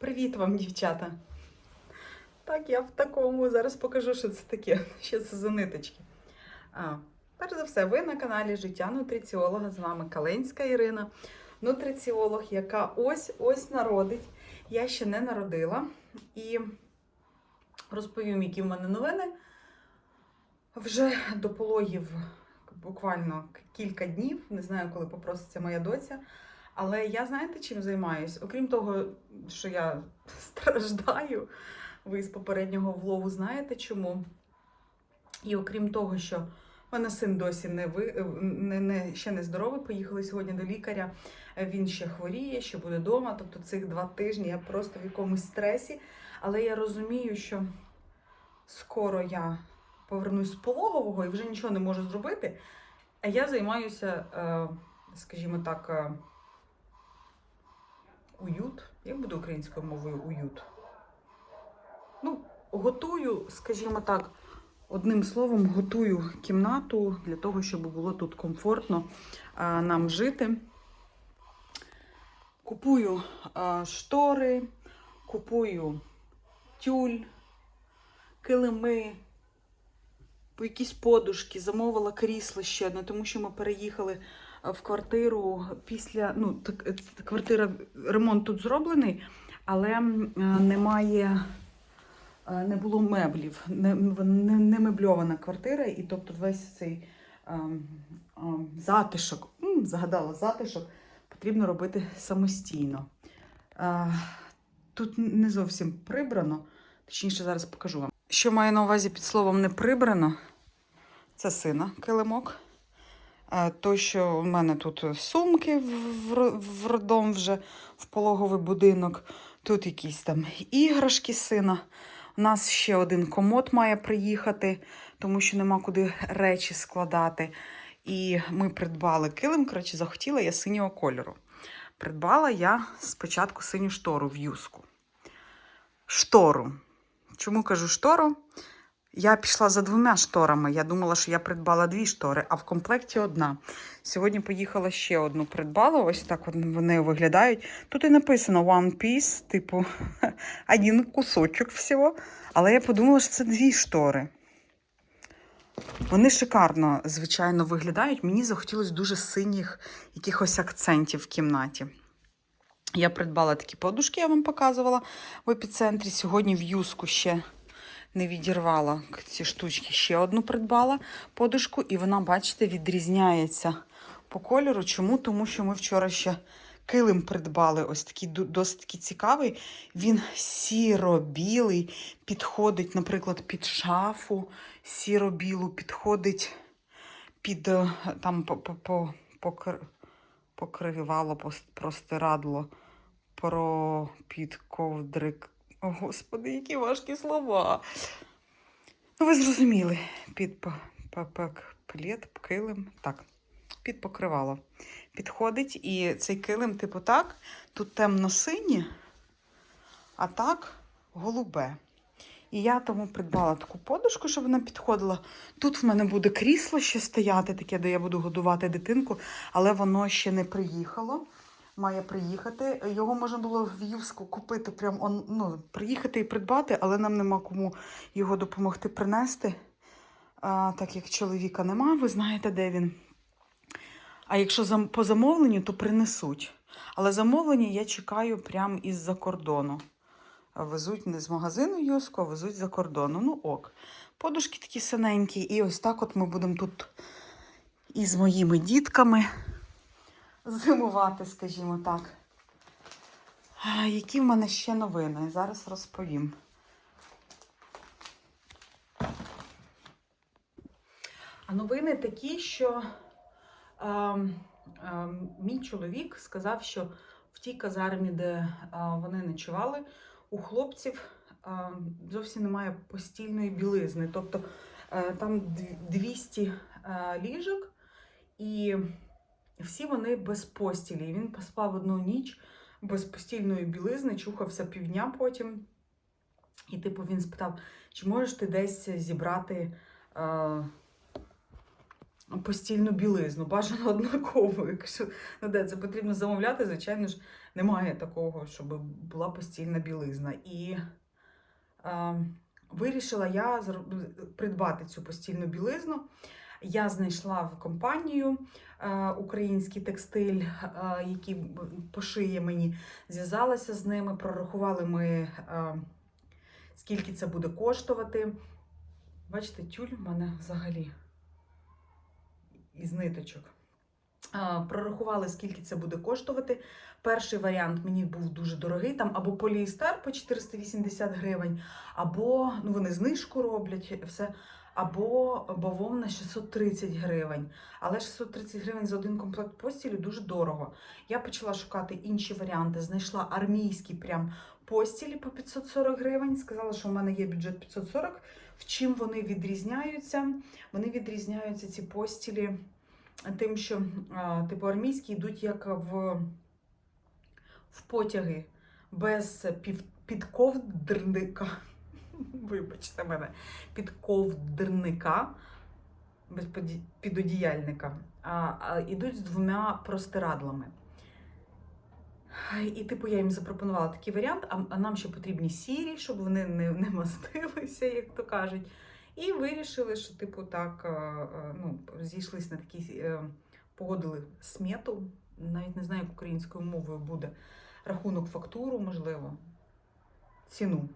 Привіт вам, дівчата. Так, я в такому зараз покажу, що це таке. Що це за ниточки. А, перш за все, ви на каналі Життя нутриціолога. З вами Каленська Ірина, нутриціолог, яка ось-ось народить. Я ще не народила. І розповім, які в мене новини. Вже до пологів буквально кілька днів. Не знаю, коли попроситься моя доця. Але я знаєте, чим займаюсь? Окрім того, що я страждаю, ви з попереднього влогу знаєте чому. І окрім того, що в мене син досі не ви не, не ще не здоровий. Поїхали сьогодні до лікаря. Він ще хворіє, ще буде вдома. Тобто цих два тижні я просто в якомусь стресі. Але я розумію, що скоро я повернусь з пологового і вже нічого не можу зробити. А я займаюся, е, скажімо так, е, уют. Як буде українською мовою уют? Ну, готую, скажімо так, одним словом, готую кімнату для того, щоб було тут комфортно а, нам жити. Купую а, штори, купую тюль, килими, якісь подушки, замовила крісло ще одне, тому що ми переїхали в квартиру після. Ну, так, е, квартира, ремонт тут зроблений, але е, немає. е, Не було меблів, не, не, не мебльована квартира, і тобто весь цей ем, ем, затишок, м, згадала затишок, потрібно робити самостійно. Е, тут не зовсім прибрано, точніше, зараз покажу вам. Що маю на увазі під словом не прибрано, це сина килимок. Е, То, що в мене тут сумки в, в вже в пологовий будинок, тут якісь там іграшки сина. У нас ще один комод має приїхати, тому що нема куди речі складати. І ми придбали килим, коротше, захотіла я синього кольору. Придбала я спочатку синю штору в юску. Штору. Чому кажу штору? Я пішла за двома шторами. Я думала, що я придбала дві штори, а в комплекті одна. Сьогодні поїхала ще одну придбала. Ось так вони виглядають. Тут і написано One Piece, типу, один кусочок всього. Але я подумала, що це дві штори. Вони шикарно, звичайно, виглядають. Мені захотілося дуже синіх якихось акцентів в кімнаті. Я придбала такі подушки, я вам показувала в епіцентрі. Сьогодні в юску ще не відірвала ці штучки. Ще одну придбала подушку, і вона, бачите, відрізняється по кольору. Чому? Тому що ми вчора ще килим придбали. Ось такий досить такий цікавий. Він сіро-білий, підходить, наприклад, під шафу сіро-білу, підходить під е, там по, по, по, покр- покривало, простирадло, про під ковдрик. О, Господи, які важкі слова. Ну, ви зрозуміли. Під плед, килим. Так, під покривало. Підходить, і цей килим, типу, так, тут темно-синє, а так голубе. І я тому придбала таку подушку, щоб вона підходила. Тут в мене буде крісло ще стояти, таке, де я буду годувати дитинку, але воно ще не приїхало. Має приїхати. Його можна було в Юску купити, прям он, ну, приїхати і придбати, але нам нема кому його допомогти принести. А, так як чоловіка нема, ви знаєте, де він. А якщо по замовленню, то принесуть. Але замовлення я чекаю прямо із-за кордону. Везуть не з магазину Юско, а везуть за кордону. Ну ок. Подушки такі синенькі. І ось так от ми будемо тут із моїми дітками зимувати, скажімо так. Які в мене ще новини? Зараз розповім. А новини такі, що ем, ем, мій чоловік сказав, що в тій казармі, де е, вони ночували, у хлопців е, зовсім немає постільної білизни. Тобто е, там 200 е, ліжок, і всі вони без постілі. Він поспав одну ніч без постільної білизни, чухався півдня потім. І, типу, він спитав, чи можеш ти десь зібрати е, постільну білизну, бажано однакову. Я кажу, ну де це потрібно замовляти, звичайно ж, немає такого, щоб була постільна білизна. І е, вирішила я придбати цю постільну білизну. Я знайшла в компанію е, український текстиль, е, який пошиє мені. Зв'язалася з ними, прорахували ми, е, скільки це буде коштувати. Бачите, тюль в мене взагалі із ниточок. Прорахували, скільки це буде коштувати. Перший варіант мені був дуже дорогий, там або поліестер по 480 гривень, або ну, вони знижку роблять, все, або бавовна 630 гривень. Але 630 гривень за один комплект постілі дуже дорого. Я почала шукати інші варіанти. Знайшла армійські прям постілі по 540 гривень. Сказала, що в мене є бюджет 540. В чим вони відрізняються? Вони відрізняються ці постілі тим, що типу армійські йдуть як в, в потяги без пів, підковдерника. Вибачте мене, підковдерника, без поді- підодіяльника, а, а йдуть з двома простирадлами. І, типу, я їм запропонувала такий варіант, а, а нам ще потрібні сірі, щоб вони не, не мастилися, як то кажуть. І вирішили, що, типу, так, е, е, ну, зійшлись на такий, е, погодили смету, навіть не знаю, як українською мовою буде, рахунок фактуру, можливо, ціну.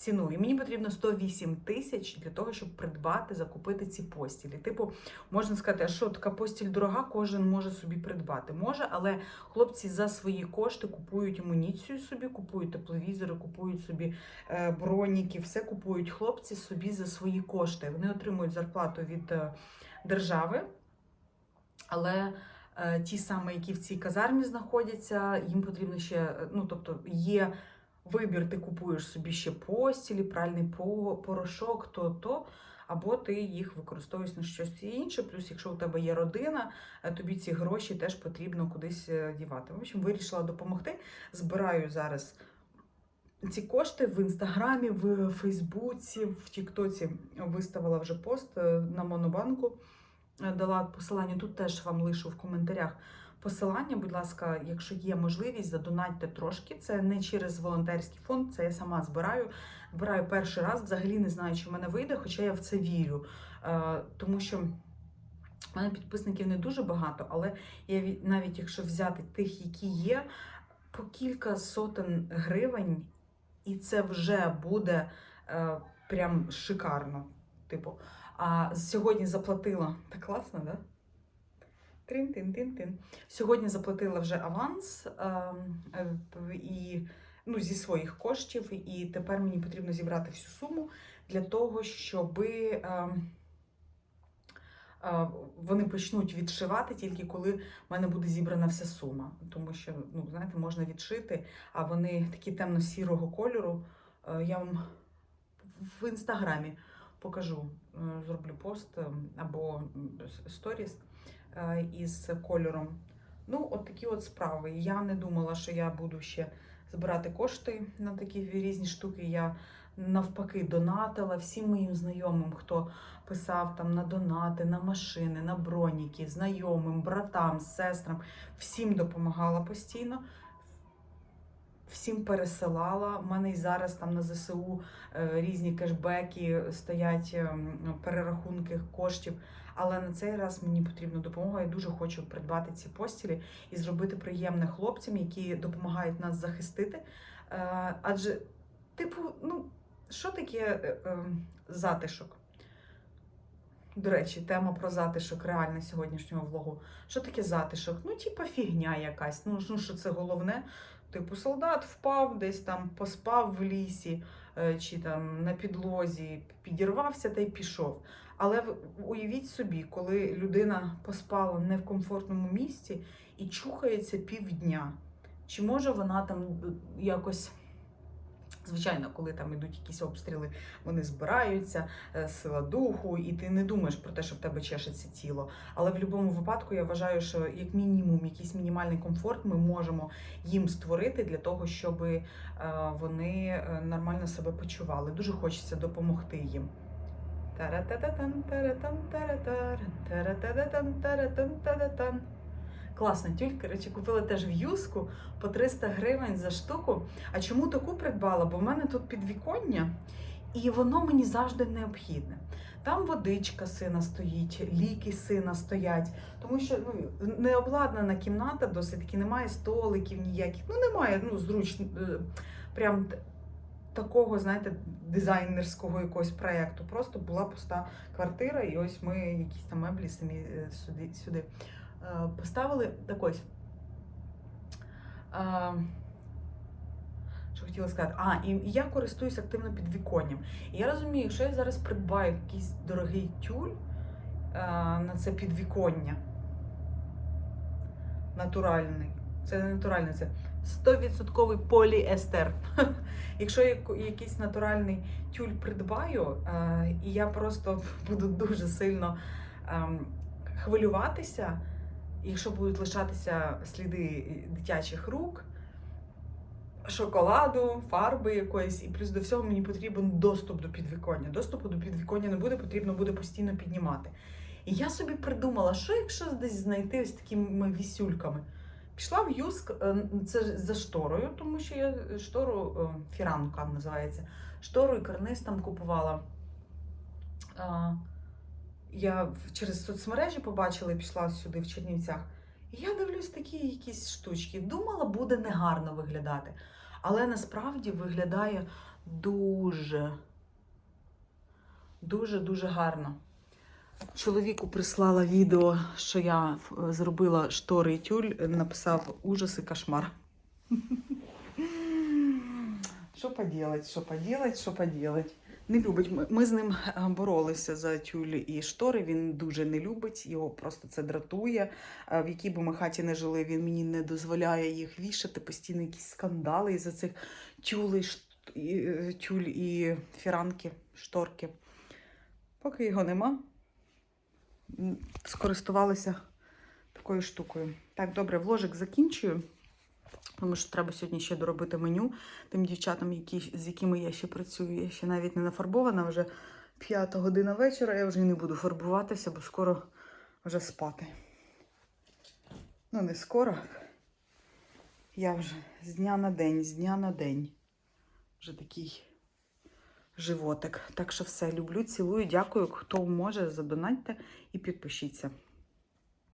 Ціну. І мені потрібно 108 тисяч для того, щоб придбати, закупити ці постілі. Типу, можна сказати, а що така постіль дорога, кожен може собі придбати. Може, але хлопці за свої кошти купують амуніцію собі, купують тепловізори, купують собі е, броніки, все купують хлопці собі за свої кошти. Вони отримують зарплату від е, держави, але е, ті саме, які в цій казармі знаходяться, їм потрібно ще, ну тобто є вибір, ти купуєш собі ще постілі, пральний порошок, то то. Або ти їх використовуєш на щось інше. Плюс, якщо у тебе є родина, е, тобі ці гроші теж потрібно кудись е, дівати. В общем, вирішила допомогти. Збираю зараз ці кошти в інстаграмі, в Фейсбуці, в Тіктоці виставила вже пост е, на Монобанку. Дала посилання. Тут теж вам лишу в коментарях посилання. Будь ласка, якщо є можливість, задонатьте трошки. Це не через волонтерський фонд, це я сама збираю. Збираю перший раз, взагалі не знаю, чи в мене вийде, хоча я в це вірю. Е, Тому що. У мене підписників не дуже багато, але я навіть якщо взяти тих, які є, по кілька сотень гривень, і це вже буде е, прям шикарно. Типу, а сьогодні заплатила. Так класно, да? Трин-тин-тин-тин. Сьогодні заплатила вже аванс е, е, і ну, зі своїх коштів, і тепер мені потрібно зібрати всю суму для того, щоби. Е, е, вони почнуть відшивати тільки коли в мене буде зібрана вся сума. Тому що, ну, знаєте, можна відшити, а вони такі темно-сірого кольору. Е, Я вам в інстаграмі покажу, зроблю пост е, або сторіс із кольором. Ну, от такі от справи. Я не думала, що я буду ще збирати кошти на такі різні штуки. Я навпаки донатила всім моїм знайомим, хто писав там на донати, на машини, на броніки, знайомим, братам, сестрам. Всім допомагала постійно. Всім пересилала. У мене і зараз там на ЗСУ е, різні кешбеки стоять, ем, перерахунки коштів. Але на цей раз мені потрібна допомога. Я дуже хочу придбати ці постілі і зробити приємне хлопцям, які допомагають нас захистити. Е, Адже, типу, ну, що таке е, затишок? До речі, тема про затишок реальна сьогоднішнього влогу. Що таке затишок? Ну, типа фігня якась. Ну, ну що це головне? Типу, солдат впав, десь там поспав в лісі е, чи там на підлозі, підірвався та й пішов. Але уявіть собі, коли людина поспала не в комфортному місці і чухається півдня. Чи може вона там е, якось. Звичайно, коли там ідуть якісь обстріли, вони збираються, е, сила духу, і ти не думаєш про те, що в тебе чешеться тіло. Але в будь-якому випадку я вважаю, що як мінімум якийсь мінімальний комфорт ми можемо їм створити для того, щоб е, вони е, нормально себе почували. Дуже хочеться допомогти їм. Таратататан, таратан, таратар, таратататан, таратан, таратан. Класна тюль, коротше, купила теж в юску по 300 гривень за штуку. А чому таку придбала? Бо в мене тут підвіконня, і воно мені завжди необхідне. Там водичка сина стоїть, ліки сина стоять, тому що ну, не кімната, досить таки немає столиків ніяких. Ну немає ну, зручно, е, прям такого, знаєте, дизайнерського якогось проєкту. Просто була пуста квартира, і ось ми якісь там меблі самі е, сюди, сюди поставили. Так ось. Що хотіла сказати? А, і я користуюсь активно підвіконням. І я розумію, якщо я зараз придбаю якийсь дорогий тюль на це підвіконня, натуральний, це не натуральний, це 100% поліестер. Якщо я якийсь натуральний тюль придбаю, і я просто буду дуже сильно хвилюватися, якщо будуть лишатися сліди дитячих рук, шоколаду, фарби якоїсь, і плюс до всього мені потрібен доступ до підвіконня. Доступу до підвіконня не буде, потрібно буде постійно піднімати. І я собі придумала, що якщо десь знайти ось такими вісюльками. Пішла в Юск, е, це за шторою, тому що я штору е, фіранка називається. Штору і карниз там купувала. Я через соцмережі побачила і пішла сюди в Чернівцях. І я дивлюсь такі якісь штучки. Думала, буде негарно виглядати. Але насправді виглядає дуже, дуже-дуже гарно. Чоловіку прислала відео, що я зробила штори і тюль, написав ужас і кошмар. Що поділать, що поділать, що поділать. Не любить. Ми- з ним е, боролися за тюль і штори. Він дуже не любить, його просто це дратує. Е, В якій би ми хаті не жили, він мені не дозволяє їх вішати. Постійно якісь скандали із-за цих тюлей, е, тюль і фіранки, шторки. Поки його нема, скористувалися такою штукою. Так, добре, вложик закінчую. Тому що треба сьогодні ще доробити меню тим дівчатам, які, з якими я ще працюю. Я ще навіть не нафарбована, вже п'ята година вечора, я вже не буду фарбуватися, бо скоро вже спати. Ну, не скоро. Я вже з дня на день, з дня на день. Вже такий животик. Так що все, люблю, цілую, дякую. Хто може, задонатьте і підпишіться.